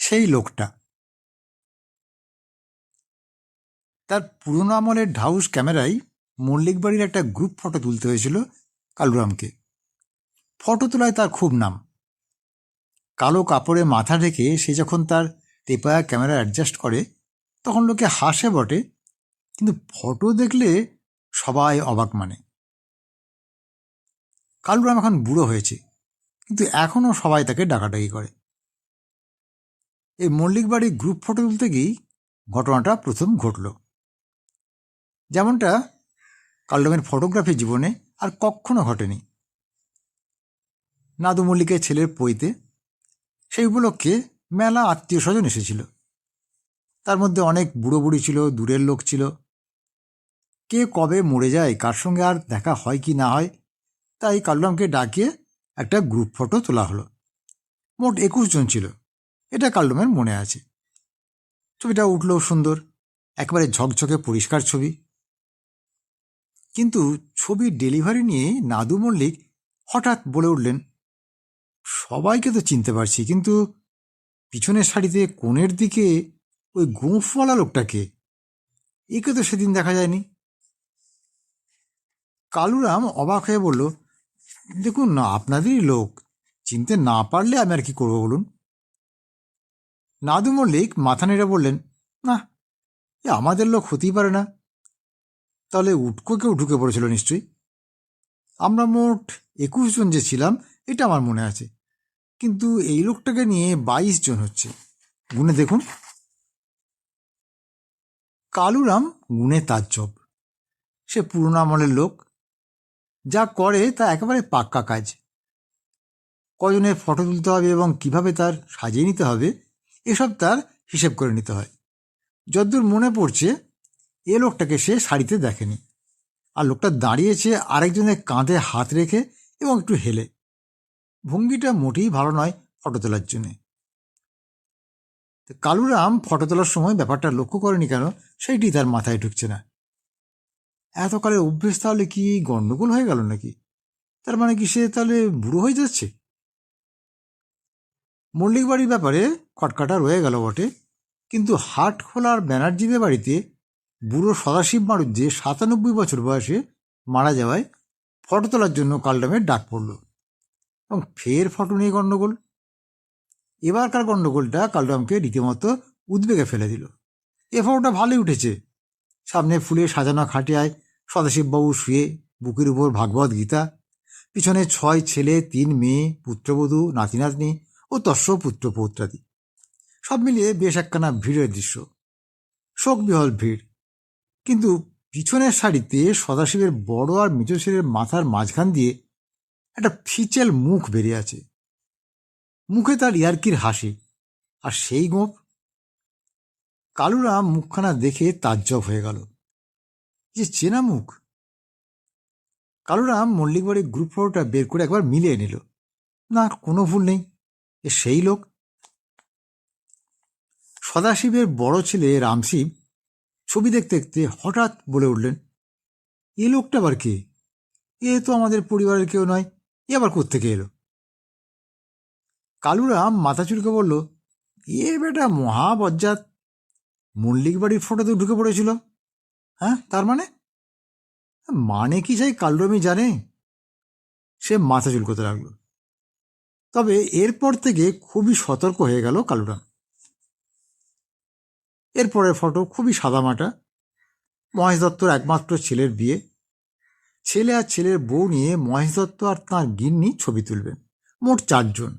সেই লোকটা। তার পুরনো আমলের ঢাউস ক্যামেরায় মল্লিক বাড়ির একটা গ্রুপ ফটো তুলতে হয়েছিল কালুরামকে। ফটো তোলায় তার খুব নাম। কালো কাপড়ে মাথা ঢেকে সে যখন তার টেপায়া ক্যামেরা অ্যাডজাস্ট করে, তখন লোকে হাসে বটে, কিন্তু ফটো দেখলে সবাই অবাক মানে। কালুরাম এখন বুড়ো হয়েছে, কিন্তু এখনও সবাই তাকে ডাকাডাকি করে। এই মল্লিক বাড়ির গ্রুপ ফটো তুলতে গিয়েই ঘটনাটা প্রথম ঘটল। যেমনটা কালডমের ফটোগ্রাফি জীবনে আর কখনো ঘটেনি। নাদু মল্লিকের ছেলের পইতে সেই উপলক্ষে মেলা আত্মীয় স্বজন এসেছিল। তার মধ্যে অনেক বুড়ো বুড়ি ছিল, দূরের লোক ছিল। কে কবে মরে যায়, কার সঙ্গে আর দেখা হয় কি না হয়, তাই কালুরামকে ডাকিয়ে একটা গ্রুপ ফটো তোলা হলো। মোট একুশ জন ছিল। এটা কালডমের মনে আছে। ছবিটা উঠলেও সুন্দর, একেবারে ঝকঝকে পরিষ্কার ছবি। কিন্তু ছবির ডেলিভারি নিয়ে নাদু মল্লিক হঠাৎ বলে উঠলেন, সবাইকে তো চিনতে পারছি, কিন্তু পিছনের শাড়িতে কোণের দিকে ওই গোঁফওয়ালা লোকটাকে একে তো সেদিন দেখা যায়নি। কালুরাম অবাক হয়ে বলল, দেখুন, আপনাদেরই লোক, চিনতে না পারলে আমি আর কি করব বলুন? নাদু মল্লিক মাথা নেড়ে বললেন, না, এ আমাদের লোক হতেই পারে না। তাহলে উটকো কেউ ঢুকে পড়েছিল নিশ্চয়ই? আমরা মোট একুশ জন যে ছিলাম, এটা আমার মনে আছে। কিন্তু এই লোকটাকে নিয়ে বাইশ জন হচ্ছে। গুনে দেখুন। কালুরাম গুনে তাজ্জব সে পুরোনো আমলের লোক। যা করে তা একেবারে পাক্কা কাজ। কজনের ফটো তুলতে হবে এবং কীভাবে তার সাজিয়ে নিতে হবে এসব তার হিসেব করে নিতে হয়। যদ্দূর মনে পড়ছে, এ লোকটাকে সে শাড়িতে দেখেনি। আর লোকটা দাঁড়িয়েছে আরেকজনের কাঁধে হাত রেখে এবং একটু হেলে। ভঙ্গিটা মোটেই ভালো নয় ফটো তোলার জন্যে। কালুরাম ফটো তোলার সময় ব্যাপারটা লক্ষ্য করেনি কেন, সেইটি তার মাথায় ঢুকছে না। এতকালের অভ্যেস তাহলে কি গণ্ডগোল হয়ে গেল নাকি? তার মানে কি সে তাহলে বুড়ো হয়ে যাচ্ছে? মল্লিক বাড়ির ব্যাপারে খটকাটা রয়ে গেল বটে। কিন্তু হাট খোলার ব্যানার্জিদের বাড়িতে বুড়ো সদাশিব মারুত যে সাতানব্বই বছর বয়সে মারা যাওয়ায় ফটো তোলার জন্য কালডামের ডাক পড়ল এবং ফের ফটো নিয়ে গণ্ডগোল। এবারকার গণ্ডগোলটা কালডামকে রীতিমতো উদ্বেগে ফেলে দিল। এ ফটোটা ভালোই উঠেছে। সামনে ফুলে সাজানো খাটিয়ায় সদাশিববাবু শুয়ে বুকের উপর ভাগবত গীতা, পিছনে ছয় ছেলে, তিন মেয়ে, পুত্রবধূ নাতি নাতনি ও তস্য পুত্র পৌত্রাদি। সব মিলিয়ে বেশ একখানা ভিড়ের দৃশ্য। শোকবিহল ভিড়। কিন্তু পিছনের শাড়িতে সদাশিবের বড় আর ছেলের মাথার মাঝখান দিয়ে একটা ফিচেল মুখ বেরিয়ে আছে। মুখে তার ইয়ার্কির হাসি। আর সেই গোপ কালুরাম মুখখানা দেখে তাজ্জব হয়ে গেল। যে চেনা মুখ। কালুরাম মল্লিক বাড়ির গ্রুপ ফটোটা বের করে একবার মিলিয়ে নিল। না, কোনো ভুল নেই। এ সেই লোক? সদাশিবের বড় ছেলে রামশিব ছবি দেখতে দেখতে হঠাৎ বলে উঠলেন, এ লোকটা আবার কে? এ তো আমাদের পরিবারের কেউ নয়, এ আবার কোত্থেকে এলো? কালুরাম মাথা চুলকে বলল, এ বেটা মহাবজ্জাত, মল্লিক বাড়ির ফটোতে ঢুকে পড়েছিল। হ্যাঁ তার মানে? মানে কি চাই কালুরামই জানে? সে মাথা চুলকোতে লাগল। তবে এরপর থেকে খুবই সতর্ক হয়ে গেল কালুরাম। এরপরের ফটো খুবই সাদামাটা। মহেশ দত্তর একমাত্র ছেলের বিয়ে। ছেলে আর ছেলের বউ নিয়ে মহেশ দত্ত আর তাঁর গিন্নি ছবি তুলবেন। মোট চারজন।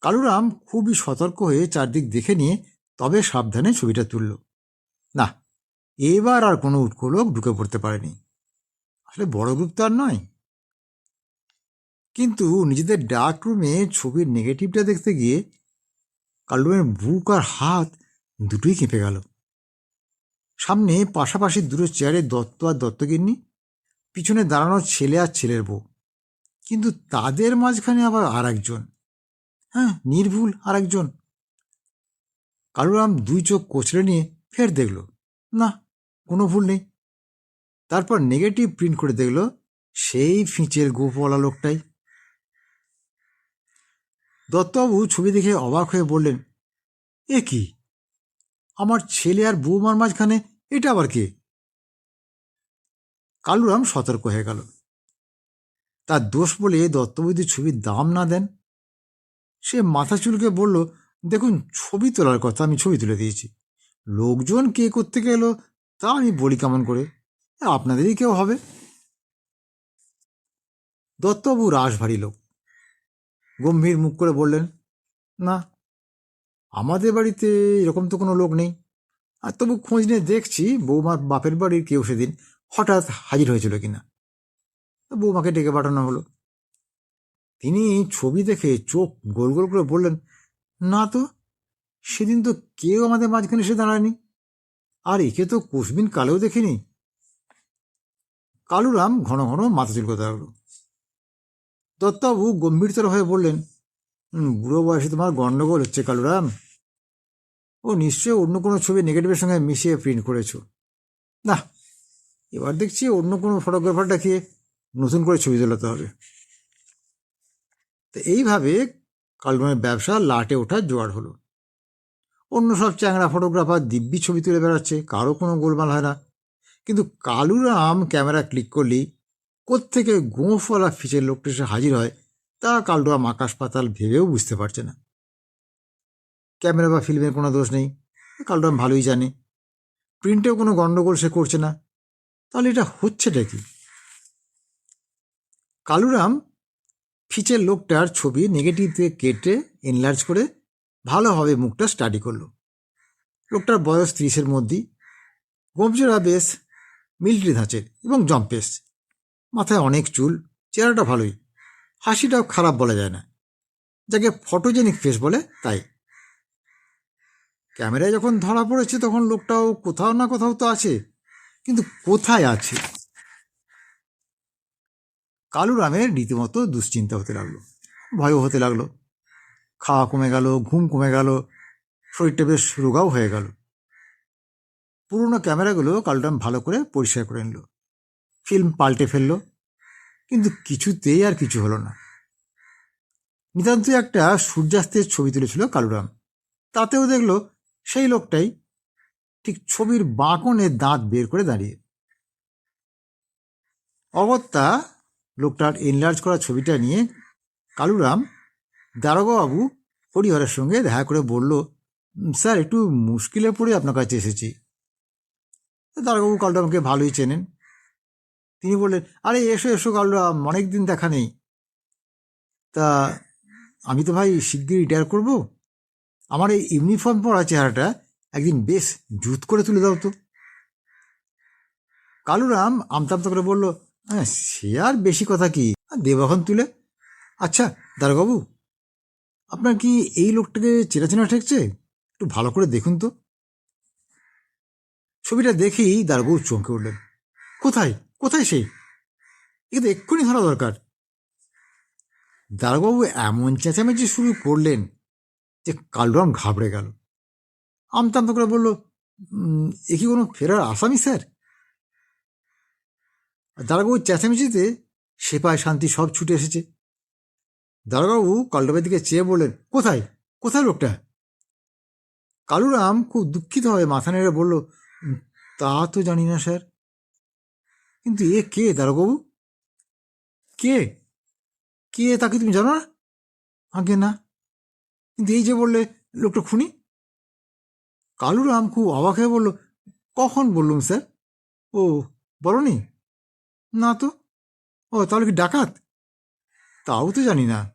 কালুরাম খুবই সতর্ক হয়ে চারদিক দেখে নিয়ে তবে সাবধানে ছবিটা তুলল। না, এবার আর কোনো উটকো লোক ঢুকে পড়তে পারেনি। আসলে বড় গ্রুপ তো আর নয়। কিন্তু নিজেদের ডার্ক রুমে ছবির নেগেটিভটা দেখতে গিয়ে কালুরামের বুক আর হাত দুটোই কেঁপে গেল। সামনে পাশাপাশি দুটো চেয়ারে দত্ত আর দত্তগিন্নি, পিছনে দাঁড়ানো ছেলে আর ছেলের বউ। কিন্তু তাদের মাঝখানে আবার আর একজন হ্যাঁ নির্ভুল আর একজন কালুরাম দুই চোখ কোচড়ে নিয়ে ফের দেখল, না, কোনো ভুল নেই। তারপর নেগেটিভ প্রিন্ট করে দেখল, সেই ফিঁচের গোপওয়ালা লোকটাই। দত্তবাবু ছবি দেখে অবাক হয়ে বললেন, এ কি? আমার ছেলে আর বৌমার মাঝখানে এটা আবার কে? কালুরাম সতর্ক হয়ে গেল। তার দোষ বলে দত্তবৈদ্য ছবির দাম না দেন? সে মাথা চুলকে বলল, দেখুন, ছবি তোলার কথা আমি ছবি তুলে দিয়েছি। লোকজন কে করতে গেলো তা আমি বলি কেমন করে? আপনাদেরই কেউ হবে? দত্তবাবু রাস ভারী লোক। গম্ভীর মুখ করে বললেন, না, আমাদের বাড়িতে এরকম তো কোনো লোক নেই। আর তবু খোঁজ নিয়ে দেখছি বৌমার বাপের বাড়ির কেউ সেদিন হঠাৎ হাজির হয়েছিল কিনা। বৌমাকে ডেকে পাঠানো হলো। তিনি ছবি দেখে চোখ গোল গোল করে বললেন, না তো, সেদিন তো কেউ আমাদের মাঝখানে এসে দাঁড়ায়নি। আর একে তো কোষবিন কালেও দেখিনি। কালুরাম ঘন ঘন মাথা চুলকোতে লাগল। দত্তবাবু গম্ভীরতর হয়ে বললেন বুড়ো বয়সে তোমার গণ্ডগোল হচ্ছে, কালুরাম। ও নিশ্চয়ই অন্য কোনো ছবি নেগেটিভের সঙ্গে মিশিয়ে প্রিন্ট করেছ। না এবার দেখছি অন্য কোনো ফটোগ্রাফার দেখিয়ে নতুন করে ছবি তোলাতে হবে। তো এইভাবে কালুরামের ব্যবসা লাটে ওঠার জোয়ার হলো। অন্য সব চ্যাংড়া ফটোগ্রাফার দিব্যি ছবি তুলে বেড়াচ্ছে, কারও কোনো গোলমাল হয় না। কিন্তু কালুরাম ক্যামেরা ক্লিক করলেই কোত্থেকে গোঁফওয়ালা ফিচের লোকটা এসে হাজির হয়, তা কালুরাম আকাশ পাতাল ভেবেও বুঝতে পারছে না। ক্যামেরা বা ফিল্মের কোনো দোষ নেই কালুরাম ভালোই জানে। প্রিন্টেও কোনো গণ্ডগোল সে করছে না। তাহলে এটা হচ্ছেটা কি? কালুরাম ফিচের লোকটার ছবি নেগেটিভ থেকে কেটে এনলার্জ করে ভালোভাবে মুখটা স্টাডি করল। লোকটার বয়স ত্রিশের মধ্যেই গোমজোড়া বেশ মিলিটারি ধাঁচের এবং জম্পেস মাথায় অনেক চুল, চেহারাটা ভালোই। হাসিটাও খারাপ বলা যায় না। যাকে ফটোজেনিক ফেস বলে, তাই। ক্যামেরায় যখন ধরা পড়েছে, তখন লোকটাও কোথাও না কোথাও তো আছে। কিন্তু কোথায় আছে? কালুরামের রীতিমতো দুশ্চিন্তা হতে লাগল। ভয়ও হতে লাগল। খাওয়া কমে গেল, ঘুম কমে গেল, শরীরটা বেশ রোগাও হয়ে গেল। পুরনো ক্যামেরাগুলো কালুরাম ভালো করে পরিষ্কার করে নিল। ফিল্ম পাল্টে ফেলল, কিন্তু কিছুতেই আর কিছু হলো না। নিতান্ত একটা সূর্যাস্তের ছবি তুলেছিল কালুরাম। তাতেও দেখল সেই লোকটাই ঠিক ছবির বাঁকনে দাঁত বের করে দাঁড়িয়ে। অগত্যা লোকটার এনলার্জ করা ছবিটা নিয়ে কালুরাম দারোগাবাবু হরিহরের সঙ্গে দেখা করে বলল স্যার, একটু মুশকিলে পড়ে আপনার কাছে এসেছি। দারোগাবু কালুরামকে ভালোই চেনেন। তিনি বললেন, আরে, এসো এসো কালুরাম অনেক দিন দেখা নেই। তা আমি তো ভাই শিগগির রিটায়ার করব। আমার এই ইউনিফর্ম পরা চেহারাটা একদিন বেশ জুত করে তুলে দাও তো। কালুরাম আমতামতা করে বলল হ্যাঁ সে আর বেশি কথা কি? দেব এখন তুলে? আচ্ছা দারোগাবু, আপনার কি এই লোকটাকে চেনা চেনা ঠেকছে? একটু ভালো করে দেখুন তো। ছবিটা দেখেই দারোগাবু চমকে উঠলেন। কোথায়? কোথায় সে? একে তো এক্ষুনি ধরা দরকার। দারোগাবু এমন চেঁচামেচি শুরু করলেন যে কালরাম ঘাবড়ে গেল। আমতামতা করে বলল এ কি কোনো ফেরার আসামি, স্যার? আর দারোগাবুর চেঁচামেচিতে সেপায় শান্তি সব ছুটে এসেছে। দারোগাবু কালরামের দিকে চেয়ে বললেন, কোথায়? কোথায় লোকটা? কালুরাম খুব দুঃখিত হয়ে মাথা নেড়ে বলল তা তো জানি না, স্যার। কিন্তু এ কে, দারোগাবু? কে? কে তাকে তুমি জানো না? আগে না। কিন্তু এই যে বললে লোকটা খুনি? কালুরাম খুব অবাক হয়ে বলল, কখন বললুম স্যার? ও, বলনি? না তো। ও, তাহলে কি ডাকাত? তাও তো জানি না।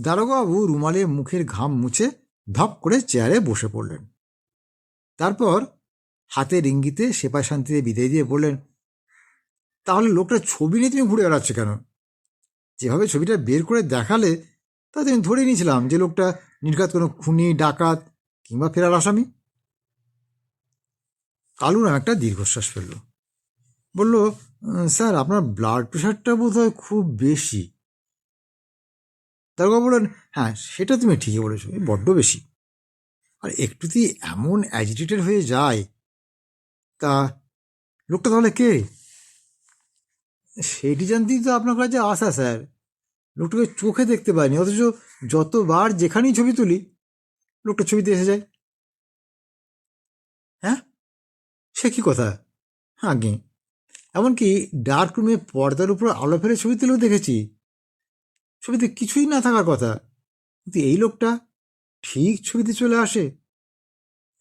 দারোগাবু রুমালে মুখের ঘাম মুছে ধপ করে চেয়ারে বসে পড়লেন। তারপর হাতের ইঙ্গিতে সেপাই শান্তিতে বিদায় দিয়ে বললেন, তাহলে লোকটা ছবি নিয়ে তুমি ঘুরে বেড়াচ্ছ কেন? যেভাবে ছবিটা বের করে দেখালে তাতে আমি ধরে নিয়েছিলাম যে লোকটা নির্ঘাত কোনো খুনি, ডাকাত কিংবা ফেরার আসামি। কালুরাম একটা দীর্ঘশ্বাস ফেলল। বলল, স্যার, আপনার ব্লাড প্রেশারটা বোধ খুব বেশি। দারোগা বললেন হ্যাঁ সেটা তুমি ঠিকই বলেছ বড্ড বেশি। আর একটুতেই এমন অ্যাজিটেটেড হয়ে যায় তা লোকটা তাহলে কে? সেটি জানতেই তো আপনার কাছে আসা, স্যার। লোকটাকে চোখে দেখতে পাইনি, অথচ যতবার যেখানেই ছবি তুলি, লোকটা ছবিতে এসে যায়। হ্যাঁ? সে কি কথা? হ্যাঁ আগে এমনকি ডার্ক রুমে পর্দার উপর আলো ফেলে ছবি তুলেও দেখেছি। ছবিতে কিছুই না থাকার কথা। কিন্তু এই লোকটা ঠিক ছবিতে চলে আসে।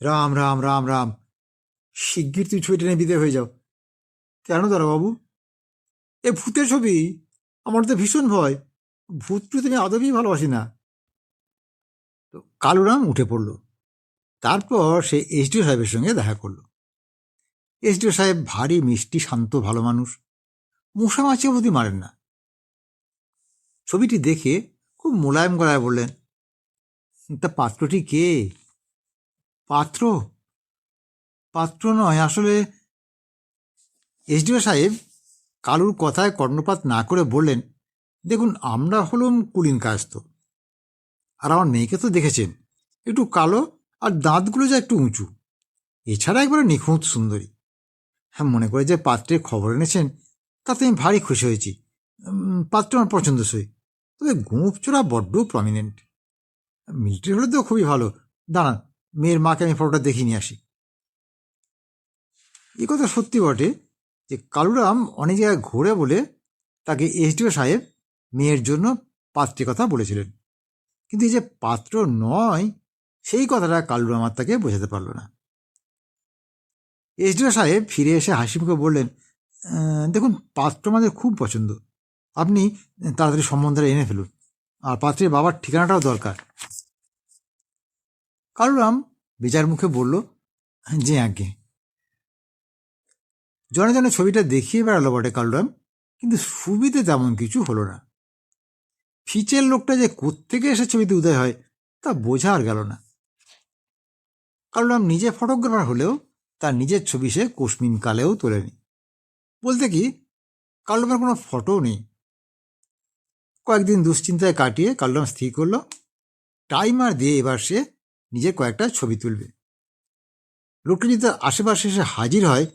রাম রাম রাম রাম। শিগগির তুই ছবিটা নিয়ে বিদে হয়ে যাও। কেন দাঁড়া বাবু? এ ভূতের ছবি? আমার তো ভীষণ ভয়। ভূত টুত আমি আদবেই ভালোবাসি না। তো কালুরাম উঠে পড়ল। তারপর সে এসডিও সাহেবের সঙ্গে দেখা করল। এসডিও সাহেব ভারী, মিষ্টি, শান্ত, ভালো মানুষ। মশা মাছি অবধি মারেন না। ছবিটি দেখে খুব মোলায়েম গলায় বললেন, তা পাত্রটি কে? পাত্র? পাত্র নয়। আসলে এসডিও সাহেব কালুর কথায় কর্ণপাত না করে বললেন, দেখুন, আমরা হলুম কুলিন কায়স্ত আর আমার মেয়েকে তো দেখেছেন, একটু কালো আর দাঁতগুলো যা একটু উঁচু। এছাড়া একবারে নিখুঁত সুন্দরী। হ্যাঁ মনে করে যে পাত্রের খবর এনেছেন, তাতে আমি ভারী খুশি হয়েছি। পাত্র আমার পছন্দসই। তবে গোঁপ চোরা বড্ড প্রমিনেন্ট মিলিটারি হলে তো খুবই ভালো। দাঁড়ান, মেয়ের মাকে আমি ফটোটা দেখিয়ে নিয়ে আসি। এই কথা সত্যি বটে যে কালুরাম অনেক জায়গায় ঘুরে বলে তাকে এসডিও সাহেব মেয়ের জন্য পাত্রের কথা বলেছিলেন। কিন্তু এই যে পাত্র নয়, সেই কথাটা কালুরাম আর তাকে বোঝাতে পারল না। এসডিও সাহেব ফিরে এসে হাসি মুখে বললেন দেখুন, পাত্র আমাদের খুব পছন্দ। আপনি তাড়াতাড়ি সম্বন্ধটা এনে ফেলুন। আর পাত্রের বাবার ঠিকানাটাও দরকার। কালুরাম বেজার মুখে বলল যে আজ্ঞে। জনে জনে ছবিটা দেখিয়ে বেড়ালো বটে কালুরাম, কিন্তু সুবিধে তেমন কিছু হলো না। ফিচের লোকটা যে কোত্থেকে এসে ছবিতে উদয় হয়, তা বোঝা আর গেল না। কালরাম নিজে ফটোগ্রাফার হলেও তার নিজের ছবি সে কোশমিন কালেও তোলেনি। বলতে কি, কালুরামের কোনো ফটো নেই। কয়েকদিন দুশ্চিন্তায় কাটিয়ে কালুরাম স্থির করল, টাইমার দিয়ে এবার সে নিজের কয়েকটা ছবি তুলবে। লোকটা যদি আশেপাশে এসে হাজির হয়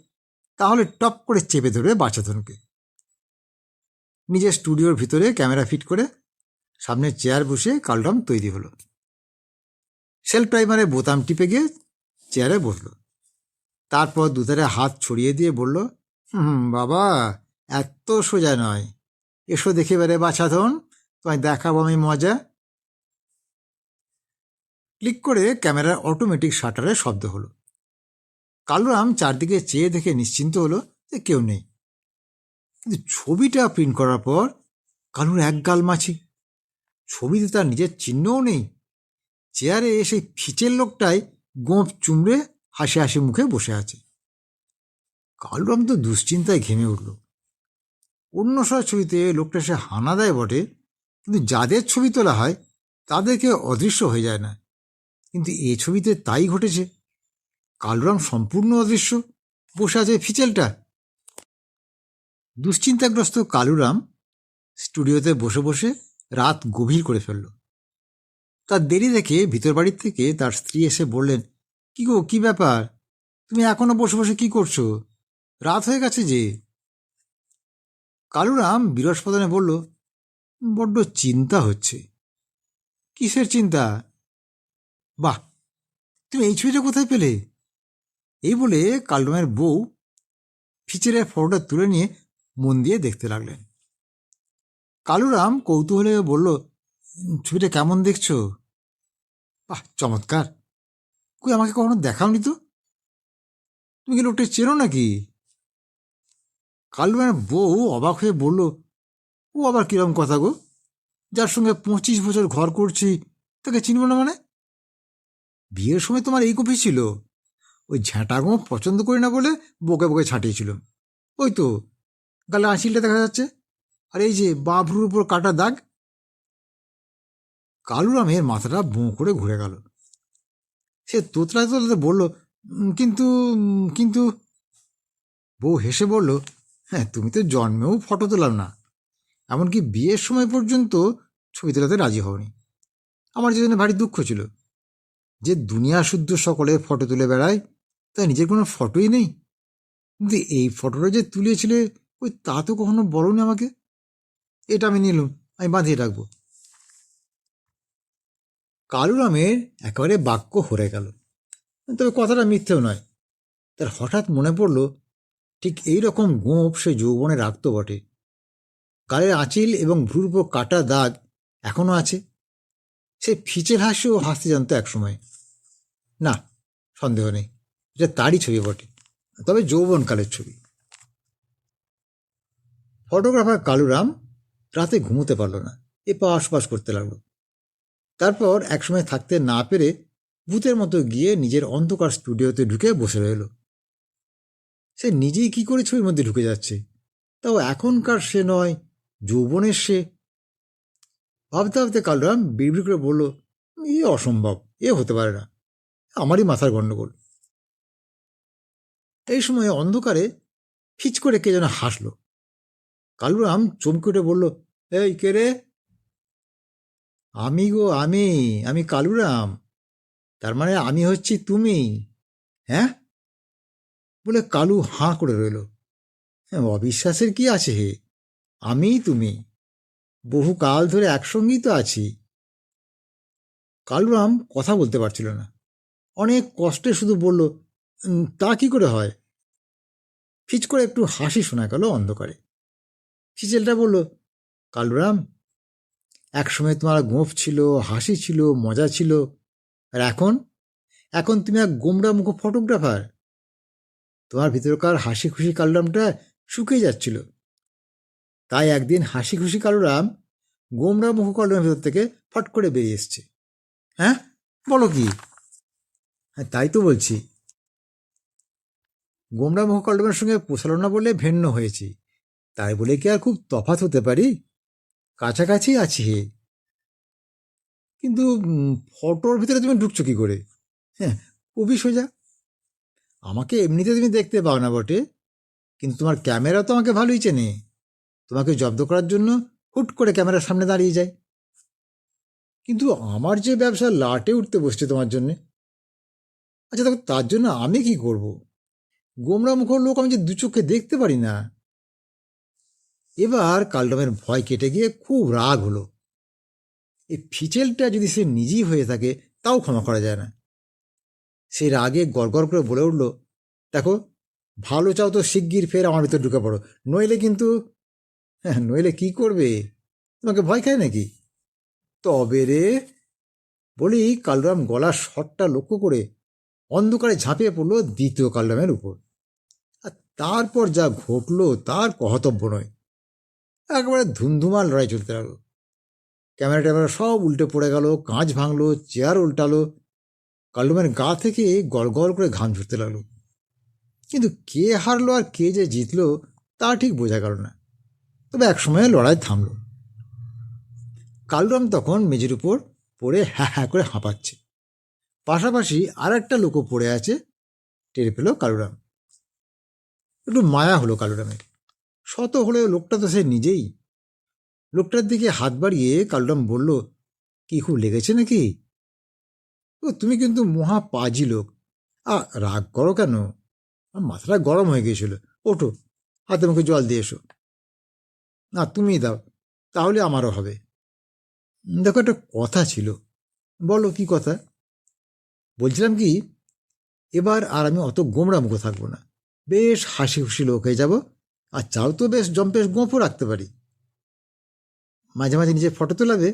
তাহলে টপ করে চেপে ধরবে বাচ্চাধনকে। নিজের স্টুডিওর ভিতরে ক্যামেরা ফিট করে সামনে চেয়ার বসে কালরাম তৈরি হলো। সেলফ টাইমারে বোতাম টিপে গিয়ে চেয়ারে বসল। তারপর দুধারে হাত ছড়িয়ে দিয়ে বলল, হুম, বাবা, এত সোজা নয়। এসো দেখে বেড়ে বাছাধন তোমায় দেখাবো আমি মজা। ক্লিক করে ক্যামেরার অটোমেটিক শাটারে শব্দ হলো। কালুরাম চারদিকে চেয়ে দেখে নিশ্চিন্ত হলো যে কেউ নেই। কিন্তু ছবিটা প্রিন্ট করার পর কালুর এক গাল মাছি। ছবিতে তার নিজের চিহ্নও নেই। চেয়ারে সেই ফিচের লোকটাই গোঁপ চুমড়ে হাসি হাসি মুখে বসে আছে। কালুরাম তো দুশ্চিন্তায় ঘেমে উঠল। অন্য সব ছবিতে লোকটা সে হানা দেয় বটে, কিন্তু যাদের ছবি তোলা হয় তাদেরকে অদৃশ্য হয়ে যায় না। কিন্তু এ ছবিতে তাই ঘটেছে। কালুরাম সম্পূর্ণ অদৃশ্য। বসে আছে ফিচেলটা। দুশ্চিন্তাগ্রস্ত কালুরাম স্টুডিওতে বসে বসে রাত গভীর করে ফেলল। তার দেরি দেখে ভিতর বাড়ির থেকে তার স্ত্রী এসে বললেন, কি গো, কি ব্যাপার? তুমি এখনও বসে বসে কি করছ? রাত হয়ে গেছে যে। কালুরাম বিরসপদনে বলল, বড্ড চিন্তা হচ্ছে। কিসের চিন্তা? বাহ! তুমি এই ছবিটা কোথায় পেলে? এই বলে কালরামের বউ ফিচারের ফটোটা তুলে নিয়ে মন দিয়ে দেখতে লাগলেন। কালুরাম কৌতূহলে বলল "উম, ছবিটা কেমন দেখছ? বাহ চমৎকার। কই আমাকে কখনো দেখাওনি তো? তুমি কি লোকটা চেনো নাকি? কালুরামের বউ অবাক হয়ে বলল ও আবার কিরম কথা গো? যার সঙ্গে পঁচিশ বছর ঘর করছি তাকে চিনব না মানে? বিয়ের সময় তোমার এই কপি ছিল? ওই ঝ্যাঁটাগো পছন্দ করি না বলে বকে বকে ছাটিয়েছিল। ওই তো গালে আঁচিলটা দেখা যাচ্ছে। আর এই যে বাঁভরুর উপর কাটা দাগ। কালুরামের মাথাটা বোঁ করে ঘুরে গেল। সে তোতলাতে তোতলাতে বলল "উম, কিন্তু কিন্তু বউ হেসে বলল হ্যাঁ তুমি তো জন্মেও ফটো তোলাম না। এমনকি বিয়ের সময় পর্যন্ত ছবি তোলাতে রাজি হওনি। আমার যে জন্য ভারী দুঃখ ছিল। যে দুনিয়া শুদ্ধ সকলে ফটো তুলে বেড়ায় তাই নিজের কোনো ফটোই নেই? কিন্তু এই ফটোটা যে তুলেছিলে, ওই তা তো কখনো বলনি আমাকে? এটা আমি নিলাম, আমি বাঁধিয়ে রাখব। কালুরামের একেবারে বাক্য হরে গেল। তবে কথাটা মিথ্যেও নয়। তার হঠাৎ মনে পড়ল, ঠিক এই রকম গোঁপ সে যৌবনে রাখত বটে। গালের আঁচিল এবং ভ্রুর কাটা দাগ এখনও আছে। সে ফিচের হাসিও হাসতে জানতো একসময়। না, সন্দেহ নেই। এটা তারই ছবি বটে। তবে যৌবনকালের ছবি। ফটোগ্রাফার কালুরাম রাতে ঘুমোতে পারল না। এ পাশ পাশ করতে লাগল। তারপর একসময় থাকতে না পেরে ভূতের মতো গিয়ে নিজের অন্ধকার স্টুডিওতে ঢুকে বসে রইল। সে নিজেই কি করে ছবির মধ্যে ঢুকে যাচ্ছে? তাও এখনকার সে নয়, যৌবনের সে। ভাবতে ভাবতে কালরাম বিড়বিড় করে বলল, এ অসম্ভব, এ হতে পারে না। আমারই মাথার গণ্ডগোল এই সময় অন্ধকারে ফিচ করে কে যেন হাসলো। কালুরাম চমকে উঠে বলল, এই কে রে? আমি গো, আমি আমি কালুরাম। তার মানে আমি হচ্ছি তুমি হ্যাঁ? বলে কালু হাঁ করে রইল। হ্যাঁ অবিশ্বাসের কি আছে হে? আমি তুমি, বহু কাল ধরে একসঙ্গেই তো আছি। কালুরাম কথা বলতে পারছিল না। অনেক কষ্টে শুধু বলল তা কি করে হয়? ফিচ করে একটু হাসি শোনা গেল অন্ধকারে। চিচেলটা বলল, কালুরাম, একসময় তোমার গোঁফ ছিল, হাসি ছিল, মজা ছিল, আর এখন? এখন তুমি এক গোমরা মুখ ফটোগ্রাফার। তোমার ভিতরকার হাসি খুশি কালুরামটা শুকিয়ে যাচ্ছিল। তাই একদিন হাসি খুশি কালুরাম গোমরা মুখ কালুরামের ভিতর থেকে ফট করে বেরিয়ে এসছে। হ্যাঁ? বলো কি? হ্যাঁ তাই তো বলছি। গোমরা মুখ সঙ্গে পোষালো না বলে ভিন্ন হয়েছি। তাই বলে কি আর খুব তফাৎ হতে পারি? কাছাকাছি আছি কিন্তু ফটোর ভিতরে তুমি ঢুকছো কি করে? হ্যাঁ কবি সোজা। আমাকে এমনিতে তুমি দেখতে পাও না বটে। কিন্তু তোমার ক্যামেরা তো আমাকে ভালোই চেনে। তোমাকে জব্দ করার জন্য হুট করে ক্যামেরার সামনে দাঁড়িয়ে যায়। কিন্তু আমার যে ব্যবসা লাটে উঠতে বসছে তোমার জন্যে। আচ্ছা দেখো, তার জন্য আমি কি করব? গোমরা মুখ লোক আমি যে দু চোখে দেখতে পারি না। এবার কালডমের ভয় কেটে গিয়ে খুব রাগ হলো। এই ফিচেলটা যদি সে নিজেই হয়ে থাকে, তাও ক্ষমা করা যায় না। সে রাগে গড়গড় করে বলে উঠল, দেখো, ভালো চাও তো শিগগির ফের আমার ভিতর ঢুকে পড়ো। নইলে কিন্তু হ্যাঁ নইলে কি করবে? তোমাকে ভয় খায় নাকি? তবে রে বলি কালরাম গলার শটটা লক্ষ্য করে অন্ধকারে ঝাঁপিয়ে পড়ল দ্বিতীয় কালরামের উপর। তারপর যা ঘটলো তার কহতব্য নয়। একেবারে ধুমধুমাল লড়াই চলতে লাগল। ক্যামেরা ট্যামেরা সব উল্টে পড়ে গেল, কাঁচ ভাঙলো, চেয়ার উল্টালো, কালুমের গা থেকে গল গল করে ঘাম ঝরতে লাগল। কিন্তু কে হারলো আর কে যে জিতলো তা ঠিক বোঝা গেল না। তবে একসময় লড়াই থামল। কালুরাম তখন মেঝের উপর পড়ে হ্যাঁ হ্যাঁ করে হাঁপাচ্ছে। পাশাপাশি আর একটা লোকও পড়ে আছে, টের পেল কালুরাম। একটু মায়া হলো কালুরামের শত হলেও লোকটা তো সে নিজেই। লোকটার দিকে হাত বাড়িয়ে কালুরাম বলল, কি খুব লেগেছে নাকি? ও, তুমি কিন্তু মহা পাজি লোক। আ, রাগ করো কেন? আমার মাথাটা গরম হয়ে গিয়েছিল। ওঠো, হাতে মুখে জল দিয়ে এসো। না তুমি দাও, তাহলে আমারও হবে। দেখো, একটা কথা ছিল। বলো, কি কথা? বলছিলাম কি, এবার আর আমি অত গোমরা মুখো থাকব না। বেশ হাসি খুশি লোক হয়ে যাব। আর চাও তো বেশ জম্পেশ গোঁফও রাখতে পারি। মাঝে মাঝে নিজের ফটো তোলাবে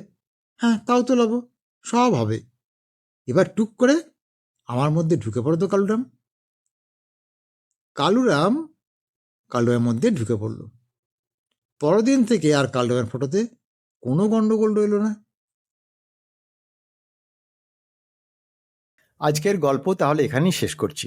হ্যাঁ তাও তোলাবো সব হবে। এবার টুক করে আমার মধ্যে ঢুকে পড়ো তো কালুরাম। কালুরাম কালুরামের মধ্যে ঢুকে পড়ল। পরদিন থেকে আর কালুরামের ফটোতে কোনো গন্ডগোল রইল না। আজকের গল্প তাহলে এখানেই শেষ করছি।